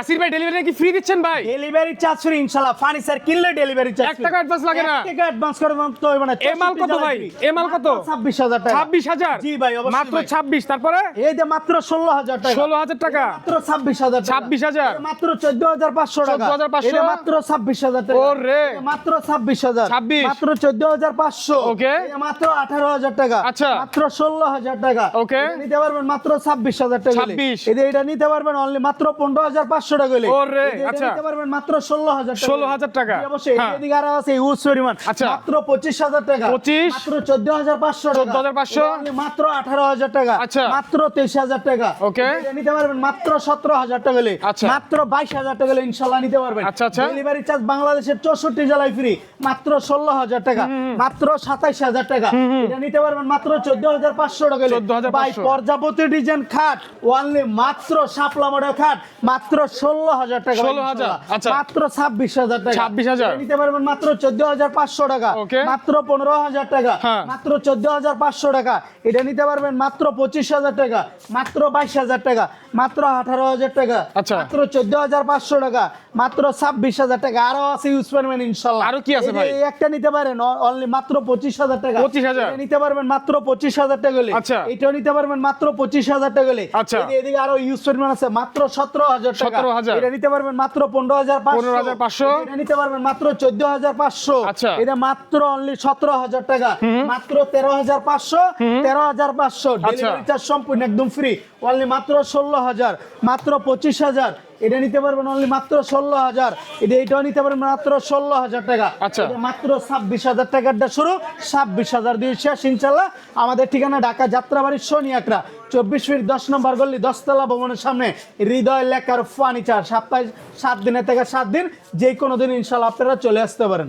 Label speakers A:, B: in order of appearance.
A: আসির ভাই ডেলিভারি কি ফ্রি দিচ্ছেন ভাই?
B: ডেলিভারি চার্জ ফ্রি ইনশাআল্লাহ ফার্নিচার কিনলে ডেলিভারি চার্জ
A: এক টাকা অ্যাডভান্স লাগে না।
B: এক টাকা অ্যাডভান্স করে দাম তো মানে
A: এ মাল কত ভাই? এ মাল কত?
B: 26000 টাকা।
A: ছাব্বিশ হাজার?
B: জি ভাই, অবশ্যই
A: মাত্র
B: ভাই।
A: ছাব্বিশ তারপরে?
B: এই যে মাত্র 16000 টাকা।
A: ষোলো হাজার টাকা।
B: মাত্র 26000 টাকা।
A: 26,000
B: মাত্র 14500 টাকা।
A: 14,500
B: এটা মাত্র 26000 টাকা।
A: ওরে।
B: মাত্র 26000
A: 26
B: মাত্র 14500
A: ওকে।
B: এটা মাত্র 18000 টাকা।
A: আচ্ছা।
B: মাত্র 16000 টাকা।
A: ওকে।
B: নিতে পারবেন মাত্র 26000 টাকা।
A: 26
B: এটা এটা নিতে পারবেন অনলি মাত্র 15500 টাকা হলে এটা- এটা
A: আচ্ছা।
B: নিতে পারবেন মাত্র 16000 টাকা।
A: 16,000 টাকা।
B: অবশ্যই
A: হ্যাঁ।
B: এদিকে আরও আছে ইউজ পরিমাণ।
A: আচ্ছা।
B: মাত্র 25000 টাকা।
A: 25
B: মাত্র 14500 টাকা।
A: 14,500
B: এটা only মাত্র 18000 টাকা।
A: আচ্ছা।
B: মাত্র 23000 টাকা।
A: ওকে।
B: নিতে পারবেন মাত্র 17000 টাকা হলে।
A: আচ্ছা।
B: মাত্র 22000 টাকা হলে ইনশাআল্লাহ নিতে পারবেন।
A: আচ্ছা, আচ্ছা।
B: ডেলিভারি চার্জ বাংলাদেশের 64 জেলায় ফ্রি মাত্র 16000 টাকা। মাত্র 27000 টাকা। এটা নিতে পারবেন মাত্র 14500 টাকা হলে।
A: 14,500
B: ভাই পর্যাপ্ত ডিজাইন খাট ওয়ানলি মাত্র সাপলা মডেল খাট মাত্র 16000 টাকা
A: 16,000
B: ইনশাআল্লাহ।
A: আচ্ছা।
B: মাত্র 26000 টাকা।
A: 26,000
B: এটা নিতে পারবেন মাত্র 14500 টাকা।
A: ওকে।
B: মাত্র 15000 টাকা।
A: হ্যাঁ।
B: মাত্র 14500 টাকা। এটা নিতে পারবেন মাত্র 25000 টাকা। মাত্র 22000 টাকা। মাত্র 18000 টাকা।
A: আচ্ছা।
B: মাত্র 14500 টাকা। মাত্র 26000 টাকা। আরও আছে ইউজ করবেন ইনশাআল্লাহ
A: আরও কি আছে ভাই?
B: এই একটা নিতে পারেন অনলি মাত্র 25000 টাকা।
A: 25,000
B: এটা নিতে পারবেন মাত্র 25000 টাকা হলে।
A: আচ্ছা।
B: এটাও নিতে পারবেন মাত্র 25000 টাকা হলে।
A: আচ্ছা।
B: এদিকে আরও ইউজ করবেন আছে মাত্র 17000 টাকা।
A: 17,000
B: এটা নিতে পারবেন মাত্র 15500
A: 15,500
B: এটা নিতে পারবেন মাত্র 14500
A: আচ্ছা।
B: এটা মাত্র অনলি 17000 টাকা। মাত্র 13500 13500 ডেলিভারি চার্জ সম্পূর্ণ একদম ফ্রি অনলি মাত্র 16000 মাত্র 25000 এটা নিতে পারবেন অনলি মাত্র 16000 এটা এটাও নিতে পারবেন মাত্র 16000 টাকা।
A: আচ্ছা।
B: মাত্র 26000 টাকারটা শুরু। 26000 দিয়ে শেষ ইনশাআল্লাহ আমাদের ঠিকানা ঢাকা যাত্রাবাড়ি সোনিয়াকড়া চব্বিশ ফিট দশ নম্বর গল্লি দশতলা ভবনের সামনে হৃদয় লেখার ফার্নিচার সপ্তাহে সাত দিনের থেকে সাত দিন যে কোনো দিন ইনশাল্লাহ আপনারা চলে আসতে পারেন।